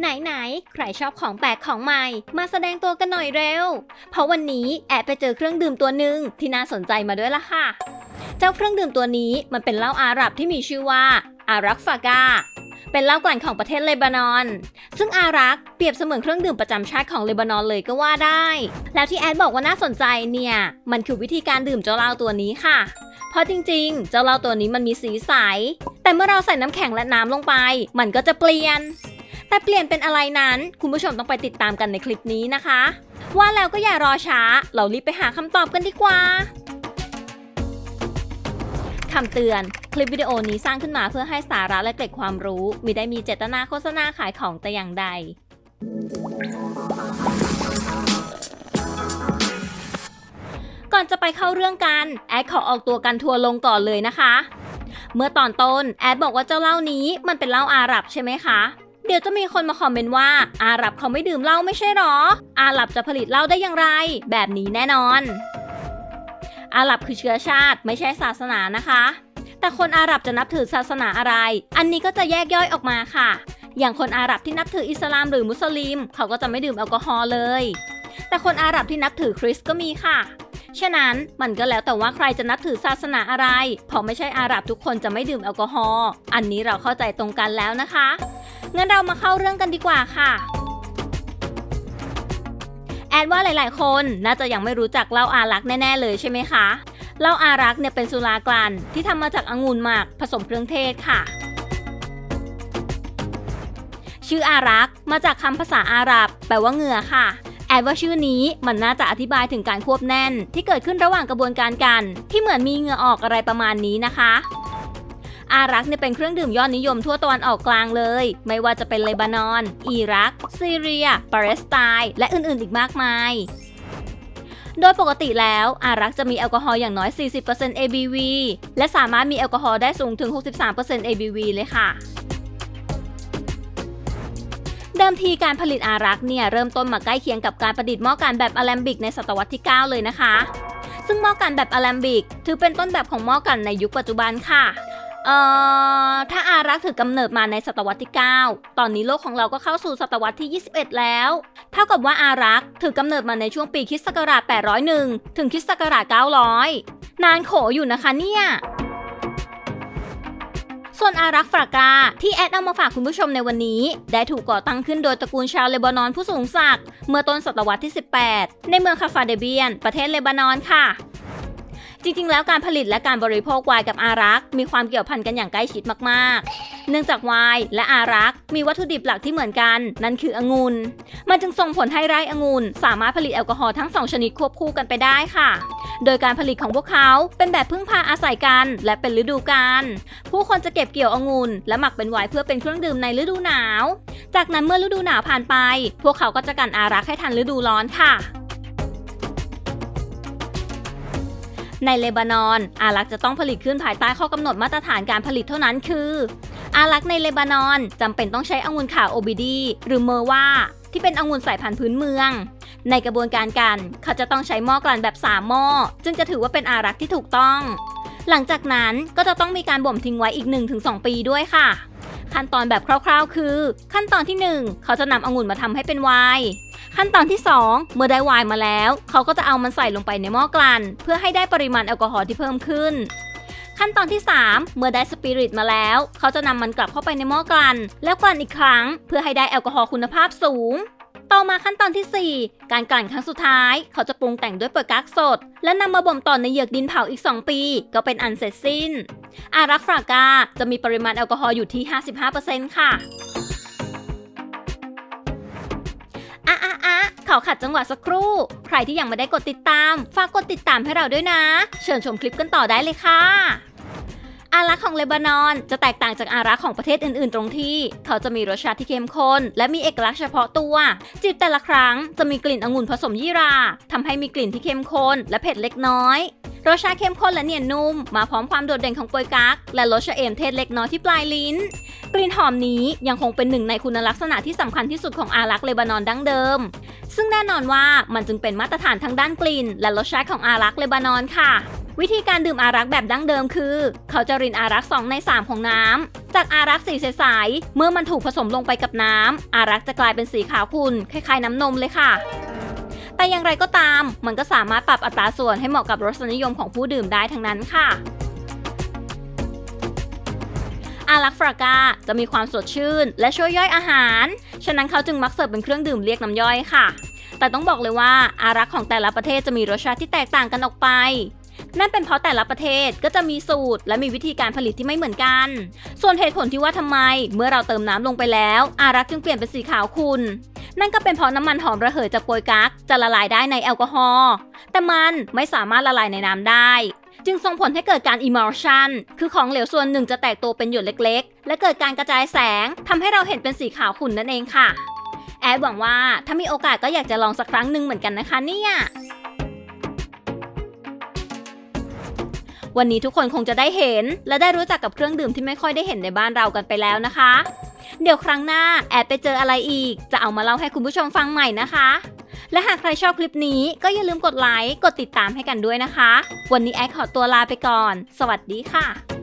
ไหนไหนๆใครชอบของแปลกของใหม่ มาแสดงตัวกันหน่อยเร็ว เพราะวันนี้แอบไปเจอเครื่องดื่มตัวหนึ่งที่น่าสนใจมาด้วยล่ะค่ะ เจ้าเครื่องดื่มตัวนี้มันเป็นเหล้าอาหรับที่มีชื่อว่า อารักฟากาเป็นเหล้ากลั่นของประเทศเลบานอน ซึ่งอารักเปรียบเสมือนเครื่องดื่มประจำชาติของเลบานอนเลยก็ว่าได้ แล้วที่แอดบอกว่าน่าสนใจเนี่ย มันคือวิธีการดื่มเจ้าเหล้าตัวนี้ค่ะ เพราะจริงๆ เจ้าเหล้าตัวนี้มันมีสีใส แต่เมื่อเราใส่น้ำแข็งและน้ำลงไป มันก็จะเปลี่ยน แต่เปลี่ยนเป็นอะไรนั้น คุณผู้ชมต้องไปติดตามกันในคลิปนี้นะคะ ว่าแล้วก็อย่ารอช้า เรารีบไปหาคำตอบกันดีกว่าคำเตือนคลิปวิดีโอนี้สร้างขึ้นมาเพื่อให้สาระและเกร็ดความรู้ มิได้มีเจตนาโฆษณาขายของแต่อย่างใด ก่อนจะไปเข้าเรื่องกัน แอดขอออกตัวกันทัวร์ลงก่อนเลยนะคะ เมื่อตอนต้น แอดบอกว่าเจ้าเล้านี้มันเป็นเล้าอาหรับใช่ไหมคะ เดี๋ยวจะมีคนมาคอมเมนต์ว่า อาหรับเขาไม่ดื่มเหล้าไม่ใช่หรอ อาหรับจะผลิตเหล้าได้อย่างไร แบบนี้แน่นอน อาหรับคือเชื้อชาติไม่ใช่ศาสนานะคะ แต่คนอาหรับจะนับถือศาสนาอะไร อันนี้ก็จะแยกย่อยออกมาค่ะ อย่างคนอาหรับที่นับถืออิสลามหรือมุสลิม เขาก็จะไม่ดื่มแอลกอฮอล์เลย แต่คนอาหรับที่นับถือคริสก็มีค่ะฉะนั้นมันก็แล้วแต่ว่าใครจะนับถือศาสนาอะไรเพราะไม่ใช่อาหรับทุกคนจะไม่ดื่มแอลกอฮอล์ อันนี้เราเข้าใจตรงกันแล้วนะคะ งั้นเรามาเข้าเรื่องกันดีกว่าค่ะ แอดว่าหลาย ๆ คนน่าจะยังไม่รู้จักเหล้าอารักแน่ ๆ เลยใช่ไหมคะเหล้าอารักเนี่ยเป็นสุรากลั่นที่ทำมาจากองุ่นหมักผสมเครื่องเทศค่ะ ชื่ออารักมาจากคำภาษาอาหรับ แปลว่าเหงื่อค่ะแอดว่าชื่อนี้มันน่าจะอธิบายถึงการควบแน่น ที่เกิดขึ้นระหว่างกระบวนการกัน ที่เหมือนมีเหงื่อออกอะไรประมาณนี้นะคะ อารักเนี่ยเป็นเครื่องดื่มยอดนิยมทั่วตะวันออกกลางเลย ไม่ว่าจะเป็นเลบานอน อิรัก ซีเรีย ปาเลสไตน์ และอื่นๆ อีกมากมาย โดยปกติแล้ว อารักจะมีแอลกอฮอล์อย่างน้อย 40% ABV และสามารถมีแอลกอฮอล์ได้สูงถึง 63% ABV เลยค่ะเดิมทีการผลิตอารักเนี่ยเริ่มต้นมาใกล้เคียงกับการประดิษฐ์หม้อการแบบอะแลมบิกในศตวรรษที่ 9 เลยนะคะ ซึ่งหม้อกันแบบอะแลมบิก ถือเป็นต้นแบบของหม้อกันในยุคปัจจุบันค่ะ เอ่อถ้าอารักถือกำเนิดมาในศตวรรษที่ 9 ตอนนี้โลกของเราก็เข้าสู่ศตวรรษที่ 21 แล้ว เท่ากับว่าอารักถือกำเนิดมาในช่วงปีคริสต์ศักราช 801 ถึงคริสต์ศักราช 900 นานโขอยู่นะคะเนี่ยส่วนอารักฟรากาที่แอดเอามาฝากคุณผู้ชมในวันนี้ ได้ถูกก่อตั้งขึ้นโดยตระกูลชาวเลบานอนผู้สูงศักดิ์เมื่อต้นศตวรรษที่ 18 ในเมืองคาฟาเดเบียน ประเทศเลบานอนค่ะ จริงๆ แล้วการผลิตและการบริโภคไวน์กับอารัก มีความเกี่ยวพันกันอย่างใกล้ชิดมากๆ เนื่องจากไวน์และอารักมีวัตถุดิบหลักที่เหมือนกัน นั่นคือองุ่น มันจึงส่งผลให้ไร่องุ่นสามารถผลิตแอลกอฮอล์ทั้งสองชนิดควบคู่กันไปได้ค่ะ โดยการผลิตของพวกเขาเป็นแบบพึ่งพาอาศัยกัน และเป็นฤดูกาล ผู้คนจะเก็บเกี่ยวองุ่นและหมักเป็นไวน์เพื่อเป็นเครื่องดื่มในฤดูหนาว จากนั้นเมื่อฤดูหนาวผ่านไป พวกเขาก็จะกันอารักให้ทันฤดูร้อนค่ะ ในเลบานอนอารักจะต้องผลิตขึ้นภายใต้ข้อกำหนดมาตรฐานการผลิตเท่านั้นคือ อารักในเลบานอนจำเป็นต้องใช้องุ่นขาวโอบิดีหรือเมอร์ว่า ที่เป็นองุ่นสายพันธุ์พื้นเมือง ในกระบวนการกันเขาจะต้องใช้หม้อกลั่นแบบ3หม้อจึงจะถือว่าเป็นอารักที่ถูกต้อง หลังจากนั้นก็จะต้องมีการบ่มทิ้งไว้อีก 1-2 ปีด้วยค่ะ ขั้นตอนแบบคร่าว ๆ คือ ขั้นตอนที่ 1 เขาจะนำองุ่นมาทำให้เป็นไวน์ขั้นตอนที่ 2 เมื่อได้ไวน์มาแล้ว เขาก็จะเอามันใส่ลงไปในหม้อกลั่น เพื่อให้ได้ปริมาณแอลกอฮอล์ที่เพิ่มขึ้น ขั้นตอนที่ 3 เมื่อได้สปิริตมาแล้ว เขาจะนำมันกลับเข้าไปในหม้อกลั่นแล้วกลั่นอีกครั้ง เพื่อให้ได้แอลกอฮอล์คุณภาพสูง ต่อมาขั้นตอนที่ 4 การกลั่นครั้งสุดท้าย เขาจะปรุงแต่งด้วยเปลือกกักสด และนำมาบ่มต่อในเหยือกดินเผาอีก 2 ปี ก็เป็นอันเสร็จสิ้น อารักฟรากาจะมีปริมาณแอลกอฮอล์อยู่ที่ 55%ค่ะอะอะอะขอขัดจังหวะสักครู่ ใครที่ยังไม่ได้กดติดตาม ฝากกดติดตามให้เราด้วยนะ เชิญชมคลิปกันต่อได้เลยค่ะ รักของเลบานอน จะแตกต่างจากอารักของประเทศอื่นๆ ตรงที่ เขาจะมีรสชาติที่เข้มข้น และมีเอกลักษณ์เฉพาะตัว จิบแต่ละครั้งจะมีกลิ่นองุ่นผสมยี่ราทำให้มีกลิ่นที่เข้มข้น และเผ็ดเล็กน้อยรสชาติเข้มข้นและเนียนนุ่ม มาพร้อมความโดดเด่นของโปยกั๊กและรสชะเอมเทศเล็กน้อยที่ปลายลิ้น กลิ่นหอมนี้ยังคงเป็นหนึ่งในคุณลักษณะที่สำคัญที่สุดของอารักเลบานอนดั้งเดิม ซึ่งแน่นอนว่ามันจึงเป็นมาตรฐานทั้งด้านกลิ่น และรสชาติของอารักเลบานอนค่ะ วิธีการดื่มอารักแบบดั้งเดิมคือ เขาจะรินอารัก2ใน 3 ของน้ำจากอารักสีใสๆเมื่อมันถูกผสมลงไปกับน้ำอารักจะกลายเป็นสีขาวขุ่นคล้ายๆน้ำนมเลยค่ะ แต่อย่างไรก็ตาม มันก็สามารถปรับอัตราส่วนให้เหมาะกับรสนิยมของผู้ดื่มได้ทั้งนั้นค่ะอารักฟรากาจะมีความสดชื่น และช่วยย่อยอาหาร ฉะนั้นเขาจึงมักเสิร์ฟเป็นเครื่องดื่มเรียกน้ำย่อยค่ะ แต่ต้องบอกเลยว่าอารักของแต่ละประเทศจะมีรสชาติที่แตกต่างกันออกไป นั่นเป็นเพราะแต่ละประเทศก็จะมีสูตร และมีวิธีการผลิตที่ไม่เหมือนกัน ส่วนเหตุผลที่ว่าทำไม เมื่อเราเติมน้ำลงไปแล้วอารักจึงเปลี่ยนเป็นสีขาวขุ่นนั่นก็เป็นเพราะน้ำมันหอมระเหยจากโปยกั๊กจะละลายได้ในแอลกอฮอล์แต่มันไม่สามารถละลายในน้ำได้ จึงส่งผลให้เกิดการ emulsion คือของเหลวส่วนหนึ่งจะแตกตัวเป็นหยดเล็ก ๆ และเกิดการกระจายแสงทำให้เราเห็นเป็นสีขาวขุ่นนั่นเองค่ะ แอดหวังว่าถ้ามีโอกาสก็อยากจะลองสักครั้งหนึ่งเหมือนกันนะคะเนี่ย วันนี้ทุกคนคงจะได้เห็น และได้รู้จักกับเครื่องดื่มที่ไม่ค่อยได้เห็นในบ้านเรากันไปแล้วนะคะ เดี๋ยวครั้งหน้าแอบไปเจออะไรอีก จะเอามาเล่าให้คุณผู้ชมฟังใหม่นะคะ และหากใครชอบคลิปนี้ก็อย่าลืมกดไลค์กดติดตามให้กันด้วยนะคะ วันนี้แอดขอตัวลาไปก่อน สวัสดีค่ะ